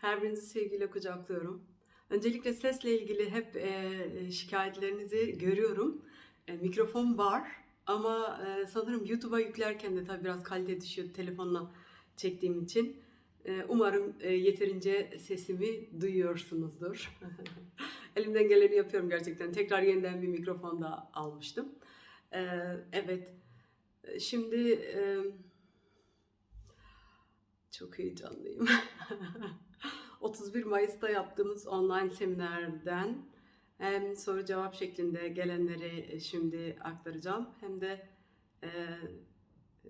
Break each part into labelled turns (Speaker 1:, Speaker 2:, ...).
Speaker 1: Her birinizi sevgiyle kucaklıyorum. Öncelikle sesle ilgili hep e, şikayetlerinizi görüyorum. E, mikrofon var ama e, sanırım YouTube'a yüklerken de tabii biraz kalite düşüyor telefonla çektiğim için. E, umarım e, yeterince sesimi duyuyorsunuzdur. Elimden geleni yapıyorum gerçekten. Tekrar yeniden bir mikrofon da almıştım. E, evet. E, Şimdi e, çok heyecanlıyım. 31 Mayıs'ta yaptığımız online seminerden hem soru cevap şeklinde gelenleri şimdi aktaracağım hem de e,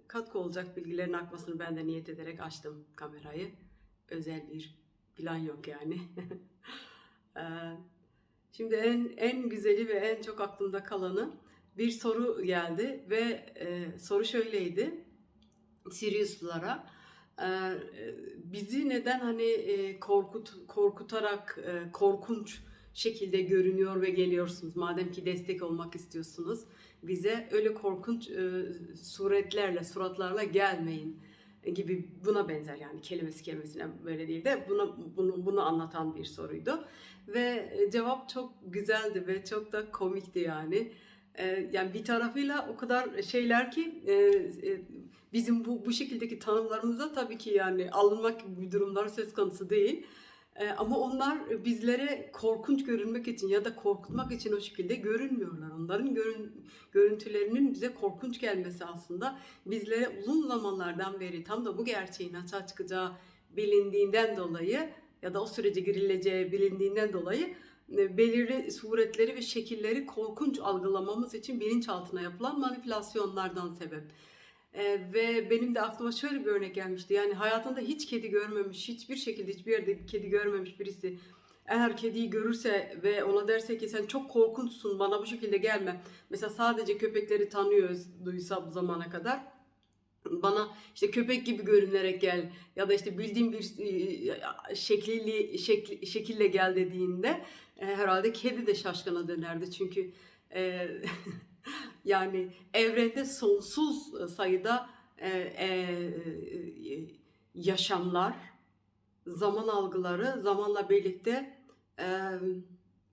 Speaker 1: katkı olacak bilgilerin akmasını ben de niyet ederek açtım kamerayı. Özel bir plan yok yani. E, şimdi en en güzeli ve en çok aklımda kalanı bir soru geldi ve e, soru şöyleydi. Sirius'lara e, bizi neden hani e, korkut korkutarak e, korkunç şekilde görünüyor ve geliyorsunuz madem ki destek olmak istiyorsunuz bize öyle korkunç e, suretlerle suratlarla gelmeyin gibi buna benzer yani kelimesi kelimesine böyle değil de bunu bunu bunu anlatan bir soruydu ve e, cevap çok güzeldi ve çok da komikti yani. E, yani bir tarafıyla o kadar şeyler ki e, e, bizim bu bu şekildeki tanımlarımıza tabii ki yani alınmak gibi bir durumlar söz konusu değil. E, ama onlar bizlere korkunç görünmek için ya da korkutmak için o şekilde görünmüyorlar. Onların görün, görüntülerinin bize korkunç gelmesi aslında bizlere uzun zamanlardan beri tam da bu gerçeğin açığa çıkacağı bilindiğinden dolayı ya da o sürece girileceği bilindiğinden dolayı belirli suretleri ve şekilleri korkunç algılamamız için bilinçaltına yapılan manipülasyonlardan sebep. Ee, ve benim de aklıma şöyle bir örnek gelmişti. Yani hayatında hiç kedi görmemiş, hiçbir şekilde hiçbir yerde kedi görmemiş birisi eğer kediyi görürse ve ona derse ki sen çok korkunçsun bana bu şekilde gelme. Mesela sadece köpekleri tanıyoruz duysa bu zamana kadar. Bana işte köpek gibi görünerek gel ya da işte bildiğim bir e, şekilli şekli, şekille gel dediğinde e, herhalde kedi de şaşkına dönerdi. Çünkü e, yani evrende sonsuz sayıda e, e, e, yaşamlar, zaman algıları, zamanla birlikte e,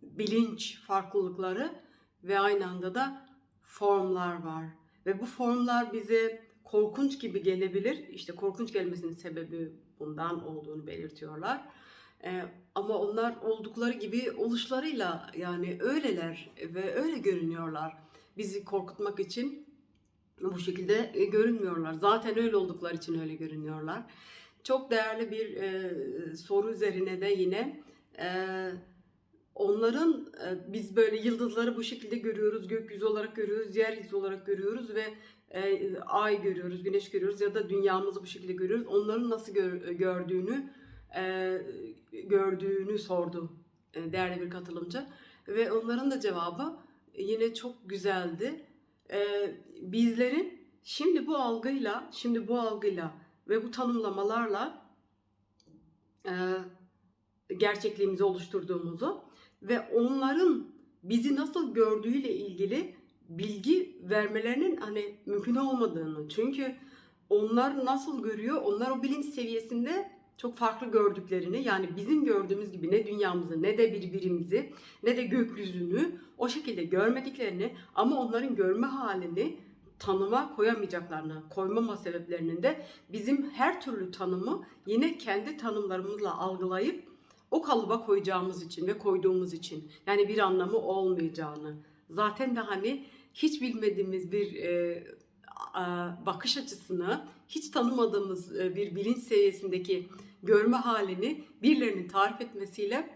Speaker 1: bilinç farklılıkları ve aynı anda da formlar var. Ve bu formlar bize korkunç gibi gelebilir. İşte korkunç gelmesinin sebebi bundan olduğunu belirtiyorlar. Ee, ama onlar oldukları gibi oluşlarıyla yani öyleler ve öyle görünüyorlar. Bizi korkutmak için bu şekilde e, görünmüyorlar. Zaten öyle oldukları için öyle görünüyorlar. Çok değerli bir e, soru üzerine de yine e, onların e, biz böyle yıldızları bu şekilde görüyoruz, gökyüzü olarak görüyoruz, yeryüzü olarak görüyoruz ve e, ay görüyoruz, güneş görüyoruz ya da dünyamızı bu şekilde görüyoruz. Onların nasıl gör, gördüğünü e, gördüğünü sordu e, değerli bir katılımcı ve onların da cevabı yine çok güzeldi. E, bizlerin şimdi bu algıyla, şimdi bu algıyla ve bu tanımlamalarla e, gerçekliğimizi oluşturduğumuzu ve onların bizi nasıl gördüğüyle ilgili bilgi vermelerinin hani mümkün olmadığını. Çünkü onlar nasıl görüyor? Onlar o bilinç seviyesinde çok farklı gördüklerini yani bizim gördüğümüz gibi ne dünyamızı ne de birbirimizi ne de gökyüzünü o şekilde görmediklerini ama onların görme halini tanıma koyamayacaklarını, koymama sebeplerinin de bizim her türlü tanımı yine kendi tanımlarımızla algılayıp o kalıba koyacağımız için ve koyduğumuz için yani bir anlamı olmayacağını. Zaten de hani hiç bilmediğimiz bir e, bakış açısını, hiç tanımadığımız e, bir bilinç seviyesindeki görme halini birilerinin tarif etmesiyle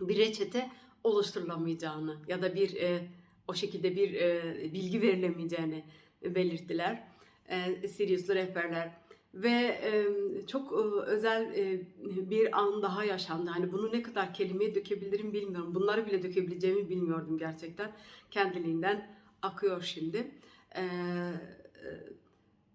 Speaker 1: bir reçete oluşturulamayacağını ya da bir e, o şekilde bir e, bilgi verilemeyeceğini belirttiler. E, Sirius'lu rehberler ve e, çok e, özel e, bir an daha yaşandı. Hani bunu ne kadar kelimeye dökebilirim bilmiyorum. Bunları bile dökebileceğimi bilmiyordum gerçekten. Kendiliğinden akıyor şimdi. E, e,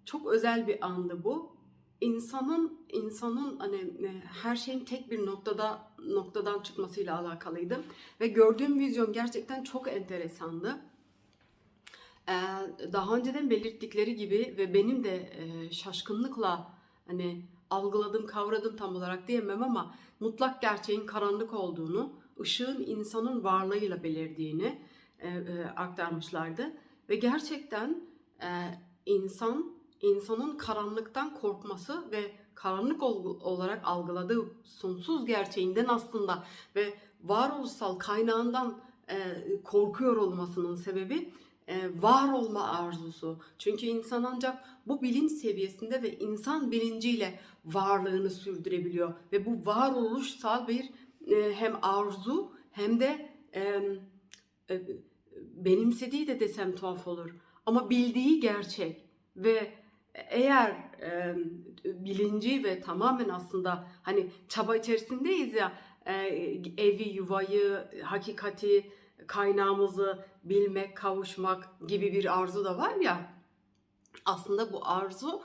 Speaker 1: çok özel bir andı bu. İnsanın insanın hani e, her şeyin tek bir noktada noktadan çıkmasıyla alakalıydı ve gördüğüm vizyon gerçekten çok enteresandı. Ee, daha önceden belirttikleri gibi ve benim de e, şaşkınlıkla hani algıladım, kavradım tam olarak diyemem ama mutlak gerçeğin karanlık olduğunu, ışığın insanın varlığıyla belirdiğini e, aktarmışlardı. Ve gerçekten insan, insanın karanlıktan korkması ve karanlık ol- olarak algıladığı sonsuz gerçeğinden aslında ve varoluşsal kaynağından e, korkuyor olmasının sebebi e, var olma arzusu. Çünkü insan ancak bu bilinç seviyesinde ve insan bilinciyle varlığını sürdürebiliyor ve bu varoluşsal bir e, hem arzu hem de benimsediği de desem tuhaf olur ama bildiği gerçek ve eğer e, bilinci ve tamamen aslında hani çaba içerisindeyiz ya e, evi, yuvayı, hakikati, kaynağımızı bilmek, kavuşmak gibi bir arzu da var ya aslında bu arzu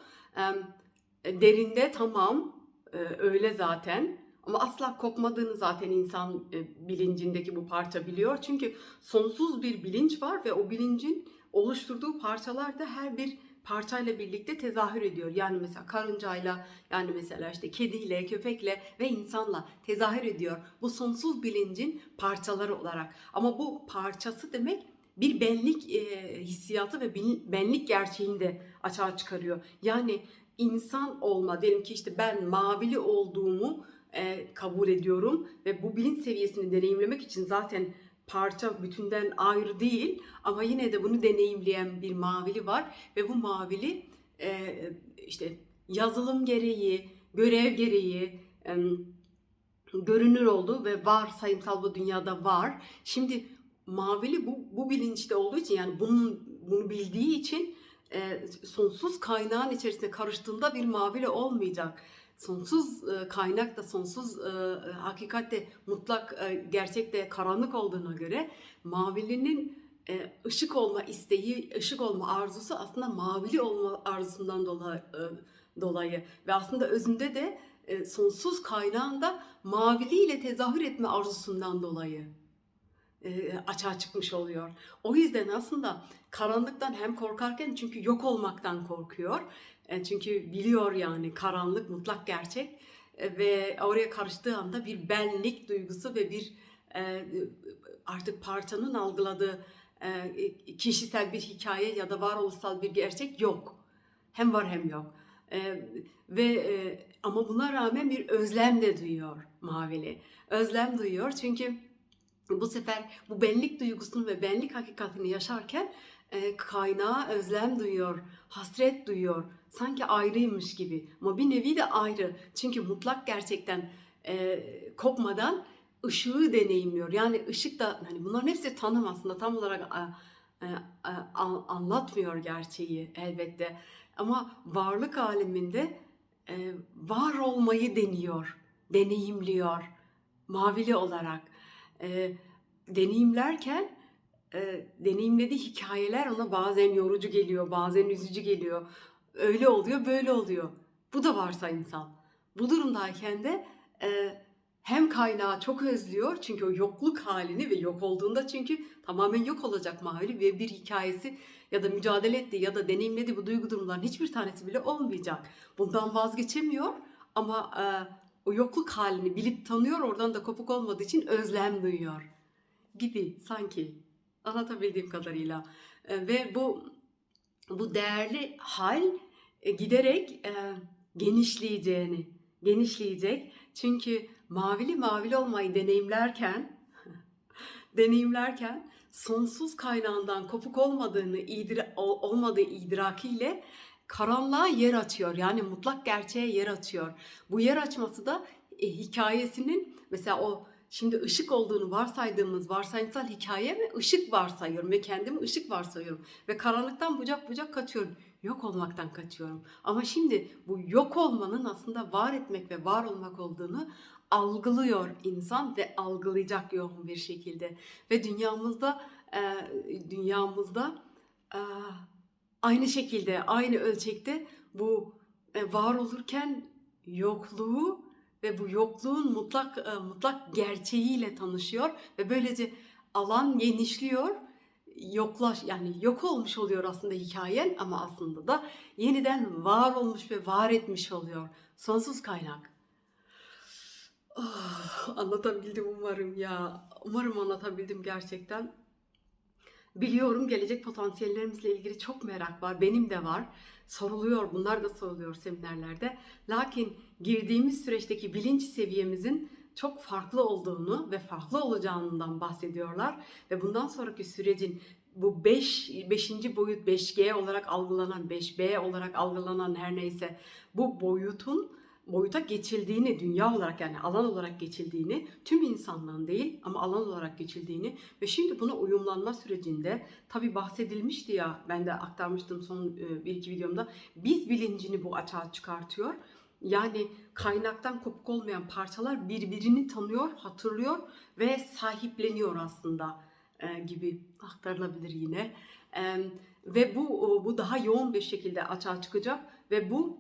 Speaker 1: e, derinde tamam e, öyle zaten ama asla kopmadığını zaten insan e, bilincindeki bu parça biliyor. Çünkü sonsuz bir bilinç var ve o bilincin oluşturduğu parçalar da her bir parçayla birlikte tezahür ediyor. Yani mesela karıncayla, yani mesela işte kediyle, köpekle ve insanla tezahür ediyor. Bu sonsuz bilincin parçaları olarak. Ama bu parçası demek bir benlik e, hissiyatı ve benlik gerçeğini de açığa çıkarıyor. Yani insan olma, diyelim ki işte ben mavili olduğumu e, kabul ediyorum ve bu bilinç seviyesini deneyimlemek için zaten parça bütünden ayrı değil ama yine de bunu deneyimleyen bir mavili var ve bu mavili e, işte yazılım gereği, görev gereği e, görünür oldu ve var sayımsal bu dünyada var. Şimdi mavili bu, bu bilinçte olduğu için yani bunun bunu bildiği için e, sonsuz kaynağın içerisine karıştığında bir mavili olmayacak. Sonsuz e, kaynak da sonsuz e, hakikat de mutlak e, gerçek de karanlık olduğuna göre mavilinin e, ışık olma isteği, ışık olma arzusu aslında mavili olma arzusundan dolayı, dolayı ve aslında özünde de e, sonsuz kaynağında maviliyle tezahür etme arzusundan dolayı e, açığa çıkmış oluyor. O yüzden aslında karanlıktan hem korkarken çünkü yok olmaktan korkuyor. E, çünkü biliyor yani karanlık mutlak gerçek E, ve oraya karıştığı anda bir benlik duygusu ve bir e, artık parçanın algıladığı kişisel bir hikaye ya da varoluşsal bir gerçek yok. Hem var hem yok. Ve ama buna rağmen bir özlem de duyuyor Mavili. Özlem duyuyor çünkü bu sefer bu benlik duygusunu ve benlik hakikatini yaşarken kaynağa özlem duyuyor, hasret duyuyor. Sanki ayrıymış gibi. Ama bir nevi de ayrı. Çünkü mutlak gerçekten e, kopmadan ışığı deneyimliyor. Yani ışık da hani bunların hepsi tanım aslında tam olarak a, a, a, a- anlatmıyor gerçeği elbette. Ama varlık aleminde e, var olmayı deniyor, deneyimliyor mavili olarak. E, deneyimlerken e, deneyimlediği hikayeler ona bazen yorucu geliyor, bazen üzücü geliyor. Öyle oluyor, böyle oluyor. Bu da varsayımsal. Bu durumdayken de e, hem kaynağı çok özlüyor çünkü o yokluk halini ve yok olduğunda çünkü tamamen yok olacak mahali ve bir hikayesi ya da mücadele ettiği ya da deneyimlediği bu duygu durumların hiçbir tanesi bile olmayacak. Bundan vazgeçemiyor ama e, o yokluk halini bilip tanıyor oradan da kopuk olmadığı için özlem duyuyor gibi sanki anlatabildiğim kadarıyla E, ve bu bu değerli hal e, giderek e, genişleyeceğini genişleyecek çünkü mavili mavili olmayı deneyimlerken deneyimlerken sonsuz kaynağından kopuk olmadığını idra- ol- olmadığı idrakiyle karanlığa yer açıyor. Yani mutlak gerçeğe yer açıyor. Bu yer açması da e, hikayesinin mesela o şimdi ışık olduğunu varsaydığımız varsayımsal hikaye mi ışık varsayıyorum ve kendimi ışık varsayıyorum ve karanlıktan bucak bucak kaçıyorum. Yok olmaktan kaçıyorum. Ama şimdi bu yok olmanın aslında var etmek ve var olmak olduğunu algılıyor insan ve algılayacak yoğun bir şekilde. Ve dünyamızda e, dünyamızda e, aynı şekilde, aynı ölçekte bu e, var olurken yokluğu ve bu yokluğun mutlak e, mutlak gerçeğiyle tanışıyor ve böylece alan genişliyor. Yoklaş yani yok olmuş oluyor aslında hikayen ama aslında da yeniden var olmuş ve var etmiş oluyor. Sonsuz kaynak. Oh, anlatabildim umarım ya. Umarım anlatabildim gerçekten. Biliyorum gelecek potansiyellerimizle ilgili çok merak var. Benim de var. Soruluyor, bunlar da soruluyor seminerlerde. Lakin girdiğimiz süreçteki bilinç seviyemizin çok farklı olduğunu ve farklı olacağından bahsediyorlar. Ve bundan sonraki sürecin bu 5 beş, 5. boyut 5G olarak algılanan, 5B olarak algılanan her neyse bu boyutun boyuta geçildiğini, dünya olarak yani alan olarak geçildiğini, tüm insanlığın değil ama alan olarak geçildiğini ve şimdi buna uyumlanma sürecinde tabi bahsedilmişti ya ben de aktarmıştım son e, bir iki videomda biz bilincini bu açığa çıkartıyor. Yani kaynaktan kopuk olmayan parçalar birbirini tanıyor, hatırlıyor ve sahipleniyor aslında e, gibi aktarılabilir yine. E, ve bu bu daha yoğun bir şekilde açığa çıkacak ve bu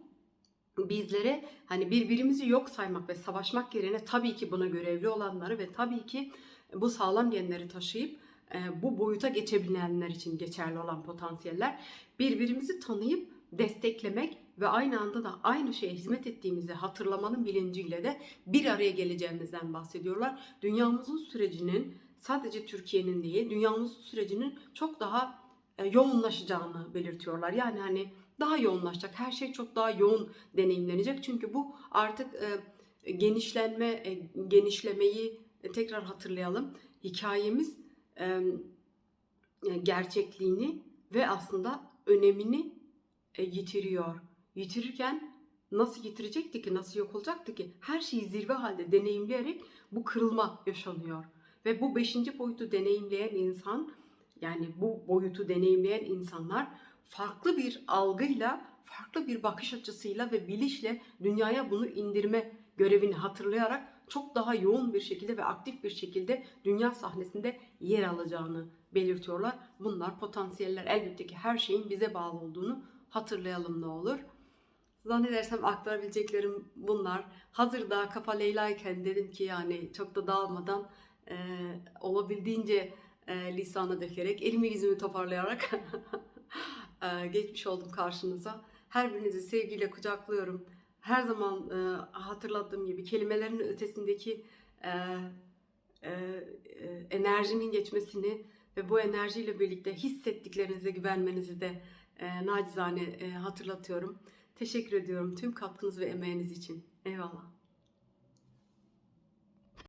Speaker 1: bizlere hani birbirimizi yok saymak ve savaşmak yerine tabii ki buna görevli olanları ve tabii ki bu sağlam genleri taşıyıp e, bu boyuta geçebilenler için geçerli olan potansiyeller birbirimizi tanıyıp desteklemek ve aynı anda da aynı şeye hizmet ettiğimizi hatırlamanın bilinciyle de bir araya geleceğimizden bahsediyorlar. Dünyamızın sürecinin sadece Türkiye'nin değil, dünyamızın sürecinin çok daha e, yoğunlaşacağını belirtiyorlar. Yani hani daha yoğunlaşacak. Her şey çok daha yoğun deneyimlenecek. Çünkü bu artık e, genişlenme, e, genişlemeyi tekrar hatırlayalım. Hikayemiz gerçekliğini ve aslında önemini e, yitiriyor. Yitirirken nasıl yitirecekti ki, nasıl yok olacaktı ki? Her şeyi zirve halde deneyimleyerek bu kırılma yaşanıyor. Ve bu beşinci boyutu deneyimleyen insan, yani bu boyutu deneyimleyen insanlar farklı bir algıyla, farklı bir bakış açısıyla ve bilişle dünyaya bunu indirme görevini hatırlayarak çok daha yoğun bir şekilde ve aktif bir şekilde dünya sahnesinde yer alacağını belirtiyorlar. Bunlar potansiyeller elbette ki her şeyin bize bağlı olduğunu hatırlayalım ne olur. Zannedersem aktarabileceklerim bunlar. Hazır daha kafa Leyla'yken dedim ki yani çok da dağılmadan e, olabildiğince e, lisana dökerek, elimi yüzümü toparlayarak e, geçmiş oldum karşınıza. Her birinizi sevgiyle kucaklıyorum. Her zaman e, hatırlattığım gibi kelimelerin ötesindeki e, e, e, enerjinin geçmesini ve bu enerjiyle birlikte hissettiklerinize güvenmenizi de e, nacizane e, hatırlatıyorum. Teşekkür ediyorum tüm katkınız ve emeğiniz için. Eyvallah.